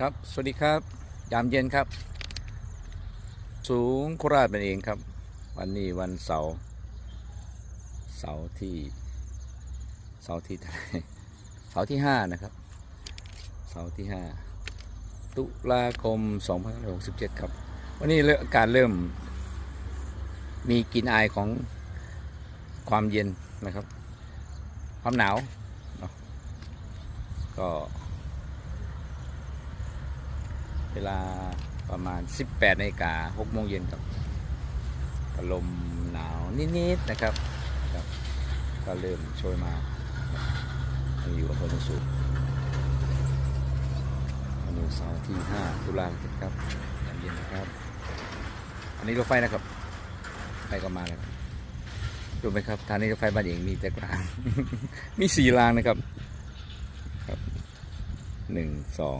ครับ สวัสดีครับ ยามเย็นครับ สูงโคราชเป็นเองครับ วันนี้วันเสาร์ เสาร์ที่ เสาร์ที่เท่าไหร่เสาร์ที่ห้านะครับ เสาร์ที่ห้าตุลาคม2567 ครับ วันนี้อากาศเริ่ม มีกลิ่นอายของความเย็นนะครับ ความหนาว ก็ เวลาประมาณ 18นาฬิกา6โมงเย็นครับลมหนาวนิดๆนะครับครับ ก็เริ่มโชยมาอยู่อำเภอหนองสูงวันนี้เสาร์ที่ 5 ตุลาคมครับยามเย็นนะครับ อันนี้รถไฟนะครับ ไฟก็มาแล้วดูไหมครับทางนี้รถไฟบ้านเองมีแต่กลาง มีสี่รางนะครับ ครับหนึ่งสอง